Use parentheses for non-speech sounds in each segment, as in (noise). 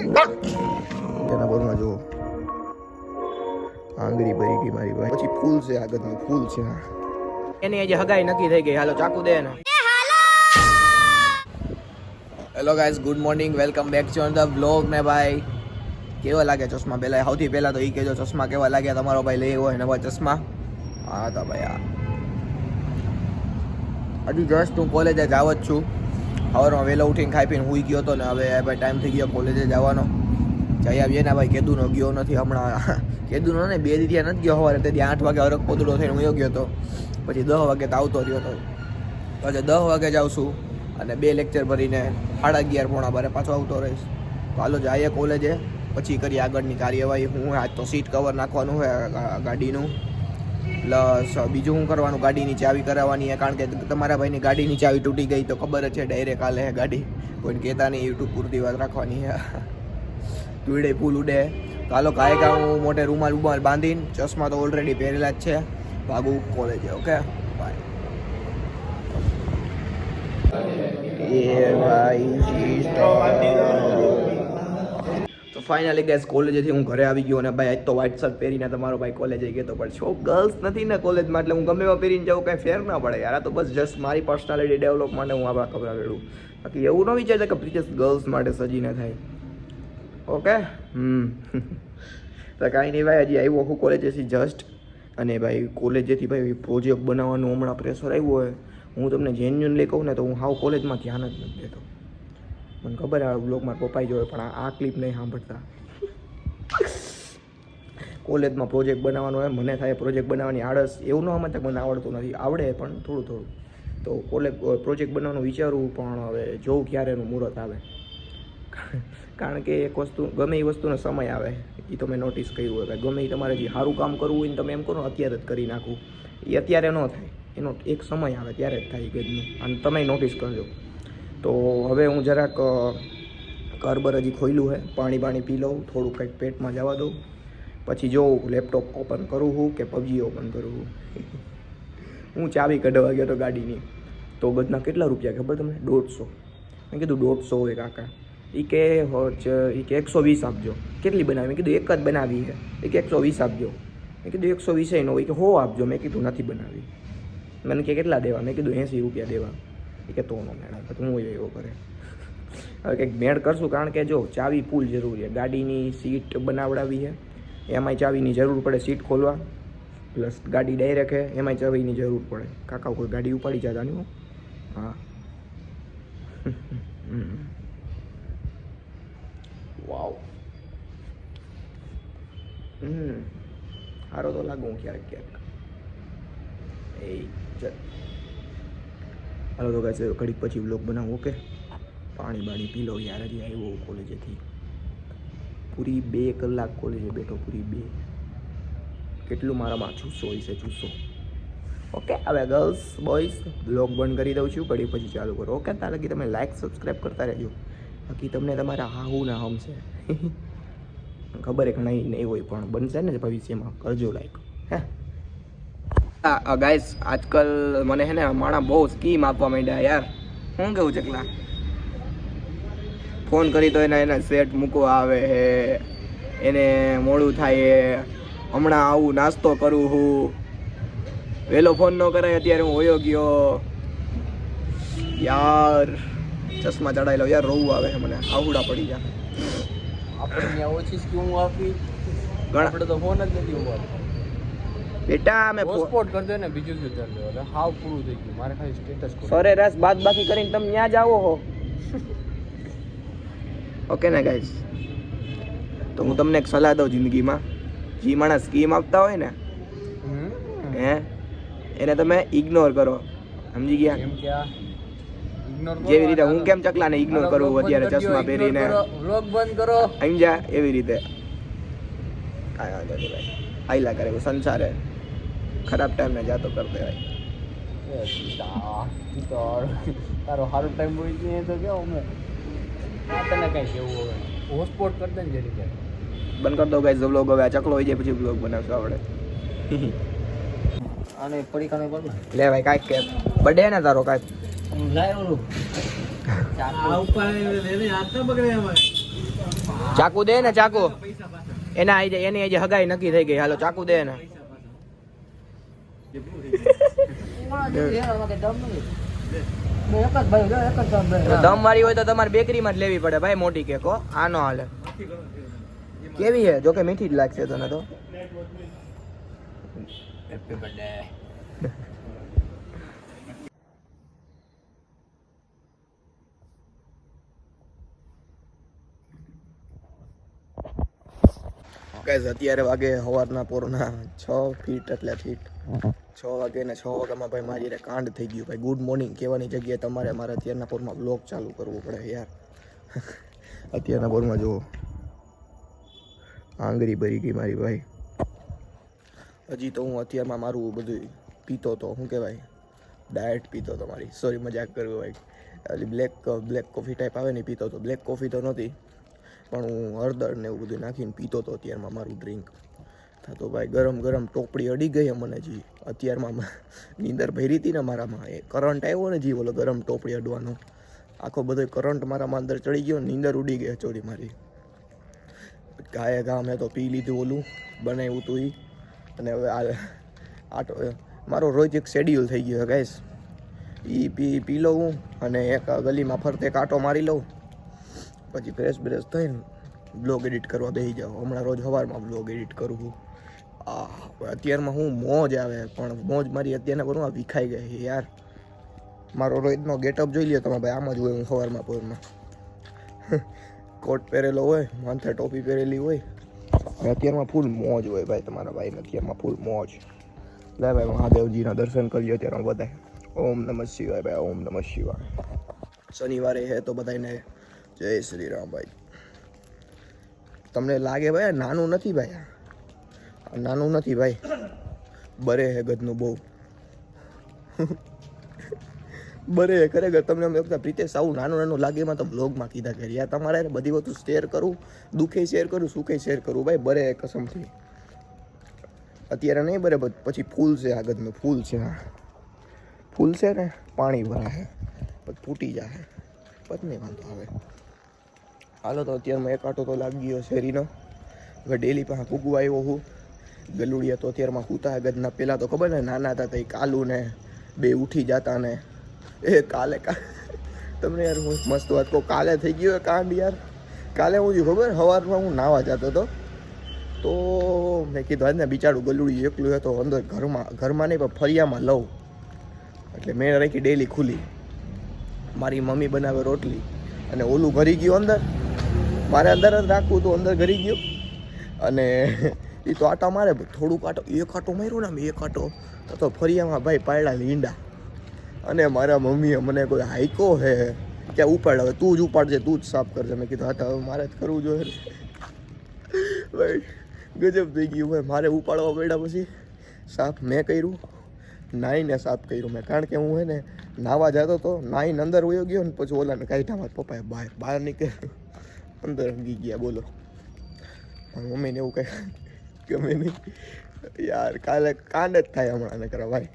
એના બોલમાં જુઓ. આંગળી ભરી ગઈ મારી ભાઈ. પછી ફૂલ છે આગળનું ફૂલ છે એની આજે હગાઈ નક્કી થઈ ગઈ. હાલો ચાકુ દે ને hello! Guys good morning welcome back to the blog ને ભાઈ. કેવા લાગે ચશ્મા? પહેલાં સૌથી પહેલાં તો એ કહેજો ચશ્મા કેવા લાગ્યા તમારો ભાઈ? લઈ હોય નવા ચશ્મા. હા તો ભાઈ આ. હજી જસ્ટ હું કોલેજે જાવ જ છું. સવારમાં વહેલો ઉઠીને ખાઈ પીને હુઈ ગયો હતો ને હવે ભાઈ ટાઈમ થઈ ગયો કોલેજે જવાનો. જઈ આવીએ ને ભાઈ કેદુનો ગયો નથી હમણાં. (laughs) કેદુનો ને બે દીધી નથી ગયો સવારે. તેથી આઠ વાગે હરક પોતળો થઈને હું ગયો હતો પછી દસ વાગે તો આવતો રહ્યો હતો પછી દસ વાગે જાઉં છું અને બે લેક્ચર ભરીને સાડા અગિયાર પોણા બારે પાછો આવતો રહીશ. તો હાલો જઈએ કોલેજે પછી કરીએ આગળની કાર્યવાહી. હું આજ તો સીટ કવર નાખવાનું હોય ગાડીનું. પ્લસ બીજું હું કરવાનું ગાડીની ચાવી કરાવવાની છે કારણ કે તમારા ભાઈની ગાડીની ચાવી તૂટી ગઈ તો ખબર જ છે ડાયરેક્ટ હાલે હે ગાડી. કોઈને કહેતા નહીં યુટ્યુબ પૂરતી વાત રાખવાની છે તુડે ફૂલ ઉડે. તો હાલો, કાંઈ કાં હું મોટે રૂમાલ રૂમાલ બાંધીને, ચશ્મા તો ઓલરેડી પહેરેલા જ છે. ભાગું કોલેજે ઓકે બાય એ ભાઈ ફાઇનલી ગેસ કોલેજેથી હું ઘરે આવી ગયો અને ભાઈ, આજ તો વ્હાઇટ શર્ટ પહેરીને તમારો ભાઈ કોલેજે ગયો તો પણ છો ગર્લ્સ નથી ને કોલેજમાં એટલે હું ગમે એમાં પહેરીને જાઉં, કાંઈ ફેર ના પડે યાર. તો બસ જસ્ટ મારી પર્સનાલિટી ડેવલપ માટે હું આવા ખબર રેડું બાકી એવું ન વિચારતા કે પ્રીચસ ગર્લ્સ માટે સજીને થાય. ઓકે હમ. (laughs) તો કાંઈ નહીં ભાઈ, હજી આવ્યો હું કોલેજેથી જસ્ટ અને ભાઈ કોલેજેથી ભાઈ પ્રોજેક્ટ બનાવવાનું હમણાં પ્રેશર આવ્યું હોય. હું તમને જેન્યુનલી કહું ને તો હું હાવ કોલેજમાં ધ્યાન જ નથી દેતો. મને ખબર આ બ્લોગમાં પપ્પાઈ જોયો, પણ આ- ક્લિપ નહીં સાંભળતા. કોલેજમાં પ્રોજેક્ટ બનાવવાનો હોય, મને થાય પ્રોજેક્ટ બનાવવાની આળસ, એવું ન સમજતા કે મને આવડતું નથી. આવડે પણ થોડું થોડું. તો કોલેજ પ્રોજેક્ટ બનાવવાનું વિચારવું પણ હવે જોઉં ક્યારે એનું મુહૂર્ત આવે. કારણ કે એક વસ્તુ ગમે એ વસ્તુનો સમય આવે, એ તો મેં નોટિસ કર્યું હોય. ગમે એ તમારે જે સારું કામ કરવું હોય ને તમે એમ કરો, અત્યારે જ કરી નાખવું એ અત્યારે ન થાય. એનો એક સમય આવે, ત્યારે જ થાય ગજનું અને તમે નોટિસ કરજો. તો હવે હું જરાક અ, હજી ખોલ્યું છે પાણી પાણી પી લઉં થોડું કંઈક પેટમાં જવા દઉં. પછી જોઉં લેપટોપ ઓપન કરું હું કે પબજી ઓપન કરું હું? હું ચાવી કઢવા ગયો તો ગાડીની. તો બધના કેટલા રૂપિયા ખબર તમને? દોઢસો. મેં કીધું દોઢસો હોય કાકા. એ કે એ કે એકસો વીસ આપજો. કેટલી બનાવી? મેં કીધું એક જ બનાવી છે એ કે એકસો વીસ આપજો. મેં કીધું એકસો વીસ એનો હોય કે હો આપજો. મેં કીધું નથી બનાવી. મને કે કેટલા દેવા? મેં કીધું એંસી રૂપિયા દેવા. એ કે તો નો મેળા. હું એવો કરે. હવે કંઈક મેળ કરશું કારણ કે જો ચાવી ફૂલ જરૂરી છે. ગાડીની સીટ બનાવડાવી છે. એમાંય ચાવીની જરૂર પડે સીટ ખોલવા. પ્લસ ગાડી ડાયરેક્ટ છે. એમાંય ચાવીની જરૂર પડે. કાકા કોઈ ગાડી ઉપાડી જતા નહીં હા. (laughs) વાવ. હમ. સારો તો લાગુ હું ક્યારેક ક્યારેક. એ ચલ હાલો તો કાંઈ ઘડીક પછી બ્લોગ બનાવું ઓકે પાણી બાણી પી લો યાર, હજી આવ્યો કોલેજેથી પૂરી બે કલાક કોલેજે બેઠો, પૂરી બે. કેટલું મારામાં જુસ્સો હોય છે ચૂસો ઓકે હવે ગર્લ્સ બોયઝ બ્લોગ બંધ કરી દઉં છું ઘડી પછી ચાલુ કરો ઓકે ત્યાં લગી તમે લાઈક સબસ્ક્રાઈબ કરતા રહેજો. બાકી તમને તમારા હાહુ ના હમશે. (laughs) ખબર એક નહીં નહીં હોય પણ, બનશે ને ભવિષ્યમાં. કરજો લાઈક હે? ગાઈસ આજકાલ મને હે ને માણા બહુ સ્કીમ આપવા માંડ્યા યાર. શું કેવું ચકલા ફોન કરી તો એના એના સેટ મૂકવા આવે હે એને મોડું થાય હે. હમણાં આવું નાસ્તો કરું હું. વહેલો ફોન ન કરાય અત્યારે હું હોયો ગયો. યાર ચશ્મા ચડાયેલો યાર રોવું આવે છે મને. આવડા પડી જાય આપણે ઓછી સ્કીમ આપી. ઘણા તો ફોન જ નથી ઉપાડતો. બેટા અમે હોટસ્પોટ કરી દે ને બીજું શું ચાલે એટલે હાવ પૂરું થઈ ગયું. મારે ખાલી સ્ટેટસ કરો સરેરાશ બાદ બાકી કરીને તમે ત્યાં જાઓ હો. ઓકે ને ગાઈસ તો હું તમને એક સલાહ દઉં જિંદગીમાં. જે માણસ સ્કીમ આપતા હોય ને હે એને તમે ઇગ્નોર કરો. સમજી ગયા? કેમ કે જેવી રીતે હું કેમ ચકલાને ઇગ્નોર કરું અત્યારે ચશ્મા પહેરીને? વ્લોગ બંધ કરો. સમજ્યા? એવી રીતે. કાંઈ વાંધો નહીં ભાઈ. આયલા કરે એવું સંસારે. ખરાબ ટાઈમને જાતો કરતો ભાઈ એ તા, તારો તારો સારો ટાઈમ હોય છે એ તો કેવો અમે? આ તને કઈ કેવું હવે હોટસ્પોટ કરી દે ને જે રીતે બંધ કરી દો ગાઈઝ બ્લોગ હવે આ ચકલો હોય જાય પછી બ્લોગ બનાવશો આપણે. આને પડીકાને કર ને લે ભાઈ કાંઈક કે. બર્થડે ને તારો કાંઈક. લાય ચાકુ દે ને ચાકુ. એના આજે એની આજે હગાઈ નક્કી થઈ ગઈ. હાલો, ચાકુ દે ને દમ મારી હોય તો તમારે બેકરીમાં જ લેવી પડે ભાઈ, મોટી કેક, હો. આનો હાલે. કેવી છે? જોકે મીઠી જ લાગશે તને તો. ગાઈઝ અત્યારે વાગે સવારના પોરના છ ફીટ એટલે ફીટ છ વાગે ને છ વાગ્યામાં ભાઈ મારી કાંડ થઈ ગયું. ભાઈ ગુડ મોર્નિંગ કહેવાની જગ્યાએ તમારે મારા અત્યારના પોરમાં બ્લોગ ચાલુ કરવું પડે યાર. (laughs) અત્યારના પોરમાં જુઓ. આંગળી ભરી ગઈ મારી ભાઈ. હજી તો હું અત્યારમાં મારું બધું પીતો તો, શું કહેવાય? ડાયટ પીતો તો મારી. સોરી મજાક કરવી ભાઈ બ્લેક બ્લેક કોફી ટાઈપ આવે ને પીતો તો. બ્લેક કોફી તો નહોતી. પણ હું હળદર ને એવું બધું નાખીને પીતો તો અત્યારમાં મારું ડ્રિંક તો ભાઈ ગરમ ગરમ ટોપડી અડી ગઈ મને જી અત્યારમાં નીંદર ભરી હતી ને મારામાં, એ કરંટ આવ્યો ને જી ઓલો ગરમ ટોપડી અડવાનો. આખો બધો કરંટ મારામાં અંદર ચડી ગયો નીંદર ઉડી ગઈ ચોરી મારી. ગાયે ગા મેં તો પી લીધું ઓલું, બનાવ્યું હતું એ અને હવે આ આટો મારો રોજ એક શેડ્યુલ થઈ ગયો ગાઈસ એ પી પી લઉં અને એક ગલીમાં ફરતે કાંટો મારી લઉં. પછી ફ્રેશ બ્રેશ થઈને બ્લોગ એડિટ કરવા બેસી જાઉં. હમણાં રોજ સવારમાં બ્લોગ એડિટ કરું છું. આ અત્યારમાં હું મોજ આવે, પણ મોજ મારી અત્યારના આ વિખાઈ ગઈ યાર. મારો રોજનો ગેટઅપ જોઈ લ્યો તમે ભાઈ, આમ જ હોય હું સવારમાં પોરમાં (laughs) કોટ પહેરેલો હોય, માથે ટોપી પહેરેલી હોય. અત્યારમાં ફૂલ મોજ હોય ભાઈ તમારા ભાઈને, અત્યારમાં ફૂલ મોજ. લે ભાઈ, મહાદેવજીના દર્શન કરીએ અત્યારે બધાય. ઓમ નમઃ શિવાય ભાઈ, ઓમ નમઃ શિવાય. શનિવારે હે તો બધાને જય શ્રી રામ ભાઈ. તમને લાગે ભાઈ નાનું નથી ભાઈ નાનું નથી ભાઈ. બરે હે ગદનું બહુ. બરે હે ખરેખર તમને અમે એકતા પ્રીતેશ આવું નાનું નાનું લાગે એમાં તો બ્લોગમાં કીધા કે યાર તમારે બધી વસ્તુ શેર કરું, દુઃખે શેર કરું, સુખે શેર કરું ભાઈ, બરે હે કસમથી. અત્યારે નહીં બરે પછી ફૂલ છે આ ગદનું, ફૂલ છે હા ફૂલ છે ને, પાણી ભરાશે પછી ફૂટી જાય પછી નહીં વાંધો આવે. હાલો તો અત્યારમાં એક આટો તો લાગી ગયો શેરીનો હવે ડેલી પાસે પૂગવા આવ્યો હું. ગલુડિયા તો અત્યારમાં કૂતા ગદના પહેલાં તો ખબર ને, નાના હતા તો કાલુ ને બે ઉઠી જતા ને. એ કાલે તમને યાર હું મસ્ત વાત કહું, કાલે થઈ ગયો એ કાંડ યાર. કાલે હું જો ખબર સવારમાં હું નાવા જતો હતો. તો મેં કીધું આજ ને બિચારું ગલુડી એકલું હતો અંદર ઘરમાં ઘરમાં નહીં, પણ ફરિયામાં લઉં. એટલે મેં રાખી ડેલી ખુલી. મારી મમ્મી બનાવે રોટલી અને ઓલું ઘરી ગયું અંદર. મારે અંદર જ રાખવું તો અંદર ઘરી ગયો. અને એ તો આટા મારે, થોડુંક આટો, એક આટો માર્યો ને એક આટો, તો તો ફરિયામાં ભાઈ પાડ્યા લીંડા અને મારા મમ્મીએ મને કોઈ હાઈકો હે ક્યાં ઉપાડ, હવે તું જ ઉપાડજે, તું જ સાફ કરજે. મેં કીધું, હા હવે મારે જ કરવું જોઈએ. ભાઈ, ગજબ થઈ ગયું ભાઈ. મારે ઉપાડવા પડ્યા પછી સાફ મેં કર્યું, નાઈને સાફ કર્યું મેં. કારણ કે હું હે ને, નાવા જતો તો નાઈને અંદર વયો ગયો ને, પછી ઓલાને કાઢ્યા મારા પપ્પાએ બહાર બહાર નીકળ્યો. અંદર હંગી ગયા બોલો મમ્મીને એવું કંઈ ગમે નહીં યાર કાલે કાંડ જ થાય હમણાં નકરા કરા ભાઈ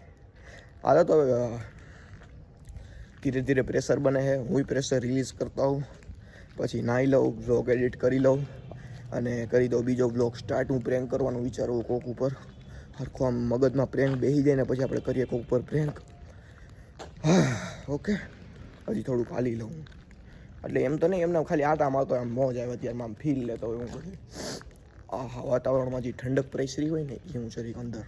હાલો તો હવે ધીરે ધીરે પ્રેશર બને છે હું પ્રેશર રિલીઝ કરતા હોઉં પછી નાહી લઉં બ્લોગ એડિટ કરી લઉં, અને કરી દઉં બીજો બ્લોગ સ્ટાર્ટ હું પ્રેન્ક કરવાનું વિચારું કોક ઉપર. હરખો આમ મગજમાં પ્રેન્ક બેસી જાય ને પછી આપણે કરીએ કોક ઉપર પ્રેન્ક ઓકે (sighs) હજી થોડું પાલી લઉં. એટલે એમ તો નહીં, એમને ખાલી આટા મારતો આમ મોજ આવે અત્યારમાં આમ ફીલ લેતો હોય હું બધું. આ વાતાવરણમાં જે ઠંડક પ્રેસરી હોય ને, એ હું જરીક અંદર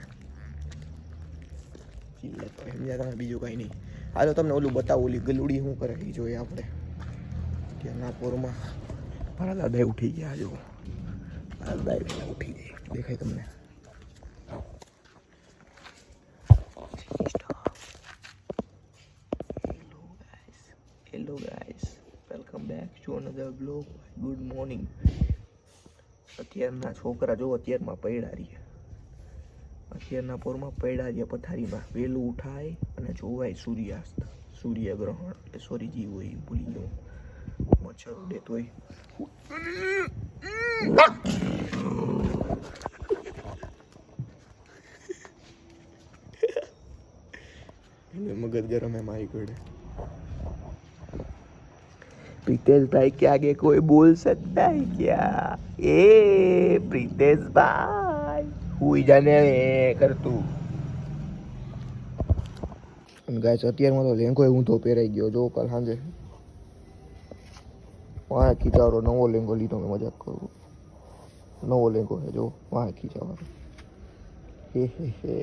ફીલ લેતો એમ સમજ્યા તમે બીજું કંઈ નહીં. હાલો તમને ઓલું બતાવું, ઓલી ગલુડી શું કરે, એ જોઈએ આપણે. ત્યાંના પોરમાં મારા દાદા ઉઠી ગયા જો મારા દાદા ઉઠી ગયા દેખાય તમને. Hello guys welcome back to another blog good morning અત્યારના છોકરા જો અત્યારમાં પૈડા રહ્યા. અત્યારના પોરમાં પૈડા રહ્યા પથારીમાં. વહેલું ઉઠાય અને જોવાય સૂર્યાસ્ત, સૂર્યગ્રહણ. એટલે સોરી જીવ હોય ભૂલી ગયો. મચ્છર ઉડે તોય. મગજ ગરમ એમ મારી ઘડે प्रीतेश भाई के आगे कोई बोल सकता है क्या ए प्रीतेश भाई हुई जाने रे कर તું અને ગાય અત્યારમાં તો લેંગો ઊંધો પહેરાઈ ગયો જો કાલ સાંજે વાહ ખીચારો નવો લેંગો લીધો મેં મજાક કરું નવો લેંગો છે જો વાહ ખીચાવાનો હે હે હે